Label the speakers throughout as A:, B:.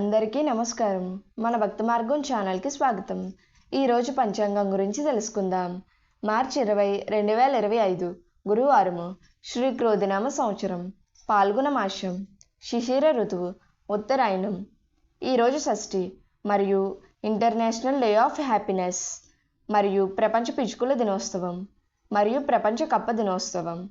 A: అందరికీ నమస్కారం. మన భక్త మార్గం ఛానల్కి స్వాగతం. ఈరోజు పంచాంగం గురించి తెలుసుకుందాం. మార్చి ఇరవై రెండు వేల ఇరవై ఐదు గురువారము శ్రీ క్రోధినామ సంవత్సరం పాల్గొన మాసం శిశిర ఋతువు ఉత్తరాయణం. ఈరోజు షష్ఠి మరియు ఇంటర్నేషనల్ డే ఆఫ్ హ్యాపీనెస్ మరియు ప్రపంచ పిచ్చుకల దినోత్సవం మరియు ప్రపంచ కప్ప దినోత్సవం.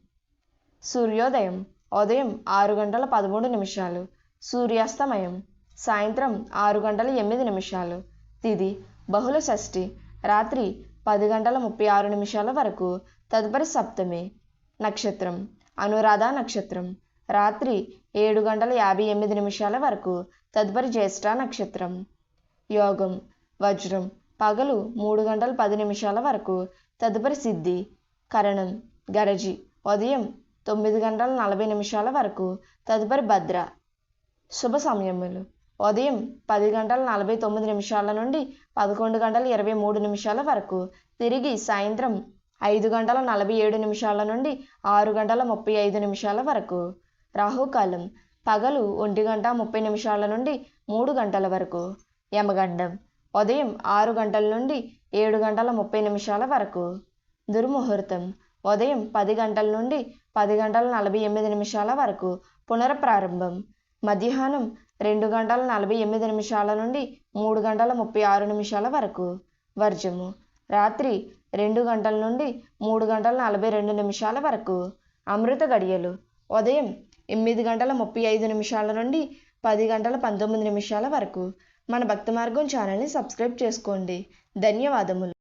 A: సూర్యోదయం ఉదయం ఆరు గంటల పదమూడు నిమిషాలు సూర్యాస్తమయం సాయంత్రం ఆరు గంటల ఎనిమిది నిమిషాలు. తిది బహుళ షష్ఠి రాత్రి పది గంటల ముప్పై ఆరు నిమిషాల వరకు. తదుపరి సప్తమి నక్షత్రం అనురాధ నక్షత్రం రాత్రి ఏడు గంటల యాభై ఎనిమిది నిమిషాల వరకు. తదుపరి జ్యేష్ఠ నక్షత్రం యోగం వజ్రం పగలు మూడు గంటల పది నిమిషాల వరకు. తదుపరి సిద్ధి కరణం గరజి ఉదయం తొమ్మిది గంటల నలభై నిమిషాల వరకు. తదుపరి భద్ర శుభ సమయములు. ఉదయం పది గంటల నలభై తొమ్మిది నిమిషాల నుండి పదకొండు గంటల ఇరవై మూడు నిమిషాల వరకు. తిరిగి సాయంత్రం ఐదు గంటల నలభై ఏడు నిమిషాల నుండి ఆరు గంటల ముప్పై ఐదు నిమిషాల వరకు. రాహుకాలం పగలు ఒంటి గంట ముప్పై నిమిషాల నుండి మూడు గంటల వరకు. యమగండం ఉదయం ఆరు గంటల నుండి ఏడు గంటల ముప్పై నిమిషాల వరకు. దుర్ముహూర్తం ఉదయం పది గంటల నుండి పది గంటల నలభై ఎనిమిది నిమిషాల వరకు పునఃప్రారంభం. మధ్యాహ్నం రెండు గంటల నలభై ఎనిమిది నిమిషాల నుండి మూడు గంటల ముప్పై ఆరు నిమిషాల వరకు. వర్జము. రాత్రి రెండు గంటల నుండి మూడు గంటల నలభై రెండు నిమిషాల వరకు. అమృత గడియలు. ఉదయం ఎనిమిది గంటల ముప్పై ఐదు నిమిషాల నుండి పది గంటల పంతొమ్మిది నిమిషాల వరకు. మన భక్తి మార్గం ఛానల్ని సబ్స్క్రైబ్ చేసుకోండి. ధన్యవాదములు.